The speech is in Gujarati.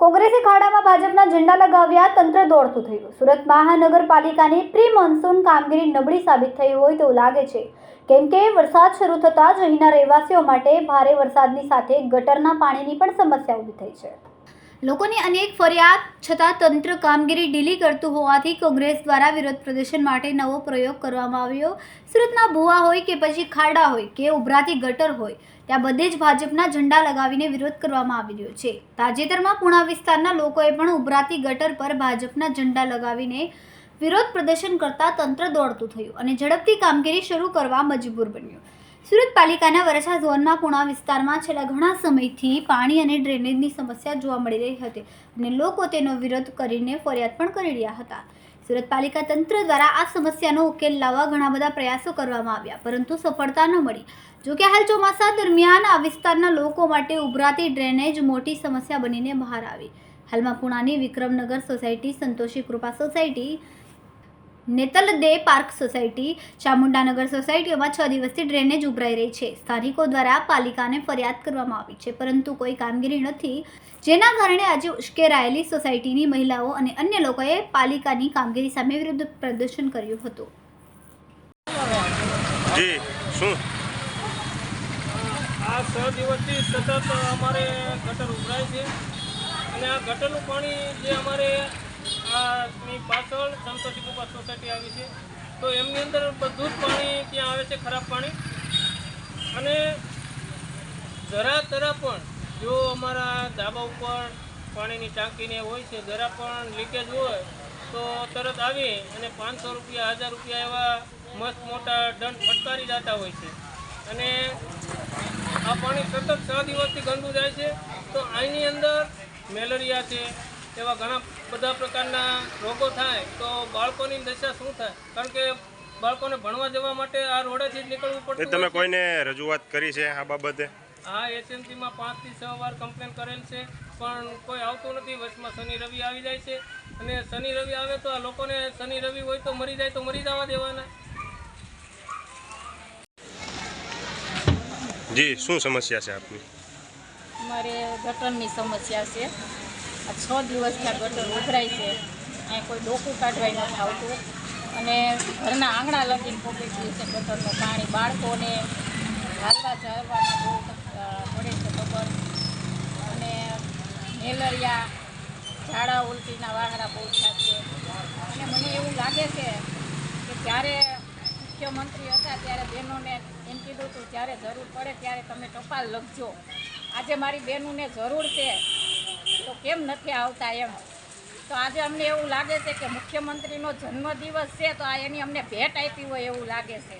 કોંગ્રેસી ખાડામાં ભાજપના ઝંડા લગાવ્યા, તંત્ર દોડતું થયું. સુરત મહાનગરપાલિકાની પ્રી મોન્સૂન કામગીરી નબળી સાબિત થઈ હોય તેવું લાગે છે. કેમ કે વરસાદ શરૂ થતાં જ અહીંના રહેવાસીઓ માટે ભારે વરસાદની સાથે ગટરના પાણીની પણ સમસ્યા ઊભી થઈ છે. લોકોની અનેક ફરિયાદ, છતાં તંત્ર કામગીરી ઢીલી કરતું હોવાથી કોંગ્રેસ દ્વારા વિરોધ પ્રદર્શન માટે નવો પ્રયોગ કરવામાં આવ્યો. સુરતના ભૂવા હોય કે પછી ખાડા હોય કે ઉભરાતી ગટર હોય, ત્યાં બધે જ ભાજપના ઝંડા લગાવીને વિરોધ કરવામાં આવી રહ્યો છે. તાજેતરમાં પુણા વિસ્તારના લોકોએ પણ ઉભરાતી ગટર પર ભાજપના ઝંડા લગાવીને વિરોધ પ્રદર્શન કરતા તંત્ર દોડતું થયું અને ઝડપથી કામગીરી શરૂ કરવા મજબૂર બન્યું. સુરત પાલિકાના વરસા ઝોનમાં પુણા વિસ્તારમાં છેલ્લા ઘણા સમયથી પાણી અને ડ્રેનેજની સમસ્યા જોવા મળી રહી હતી અને લોકો તેનો વિરોધ કરીને ફરિયાદ પણ કરી રહ્યા હતા. સુરત પાલિકા તંત્ર દ્વારા આ સમસ્યાનો ઉકેલ લાવવા ઘણા બધા પ્રયાસો કરવામાં આવ્યા, પરંતુ સફળતા ન મળી. જો કે હાલ ચોમાસા દરમિયાન આ વિસ્તારના લોકો માટે ઉભરાતી ડ્રેનેજ મોટી સમસ્યા બનીને બહાર આવી. હાલમાં પુણાની વિક્રમનગર સોસાયટી સંતોષી કૃપા સોસાયટી નેતલ દે પાર્ક સોસાયટી ચામુંડાનગર સોસાયટીઓમાં છ દિવસથી ડ્રેનેજ ઉભરાઈ રહી છે. સ્થાનિકો દ્વારા પાલિકાને ફરિયાદ કરવામાં આવી છે પરંતુ કોઈ કામગીરી નથી. જેના કારણે આજે ઉશ્કેરાયેલી સોસાયટીની મહિલાઓ અને અન્ય લોકોએ પાલિકાની કામગીરી સામે વિરુદ્ધ પ્રદર્શન કર્યું હતું. જી શું? આ છ દિવસથી સતત અમારે ગટર ઉભરાય છે. અને આ ગટરનું પાણી જે અમારે આની પાછળ સંતોષી કુમાર સોસાયટી આવી છે. તો એમની અંદર બધું જ પાણી ત્યાં આવે છે, ખરાબ પાણી. અને જરા તરા પણ જો અમારા ધાબા ઉપર પાણીની ટાંકીને હોય છે, જરા પણ લીકેજ હોય, તો તરત આવી અને પાંચસો રૂપિયા, હજાર રૂપિયા એવા મસ્ત મોટા દંડ ફટકારી જતા હોય છે. અને આ પાણી સતત છ દિવસથી ગંદુ જાય છે. તો અહીંની અંદર મેલેરિયા છે એવા ઘણા બધા પ્રકારના રોગો થાય તો બાળકોની દશા શું થાય? કારણ કે બાળકોને ભણવા જવા માટે આ રોડેથી જ નીકળવું પડે પડતું તમે કોઈને રજૂઆત કરી છે આ બાબતે? હા એસએમસીમાં પાંચથી છ વાર કમ્પ્લેન કરેલ છે પણ કોઈ આવતું નથી. વચમાં શનિ રવિ આવી જાય છે અને શનિ રવિ આવે તો આ લોકોને શનિ રવિ હોય તો મરી જાય તો મરી જવા દેવાના. જી શું સમસ્યા છે આપની? મારે ગટરની સમસ્યા છે. આ છ દિવસથી આ ગટર ઉભરાય છે. અહીંયા કોઈ ડોકું કાઢવાય નથી આવતું. અને ઘરના આંગણા લગીને પોગી ગયું છે ગટરનું પાણી બાળકોને હાલવા ચાલવામાં બહુ પડે છે ખબર. અને મેલેરિયા, ઝાડા, ઉલટીના વાહરા બહુ થાય છે. અને મને એવું લાગે છે કે જ્યારે મુખ્યમંત્રી હતા ત્યારે બહેનોને એમ કીધું હતું, જ્યારે જરૂર પડે ત્યારે તમે ટપાલ લખજો. આજે મારી બહેનોને જરૂર છે તો કેમ નથી આવતા એમ? તો આજે અમને એવું લાગે છે કે મુખ્યમંત્રીનો જન્મદિવસ છે, તો આ એની અમને ભેટ આપી હોય એવું લાગે છે.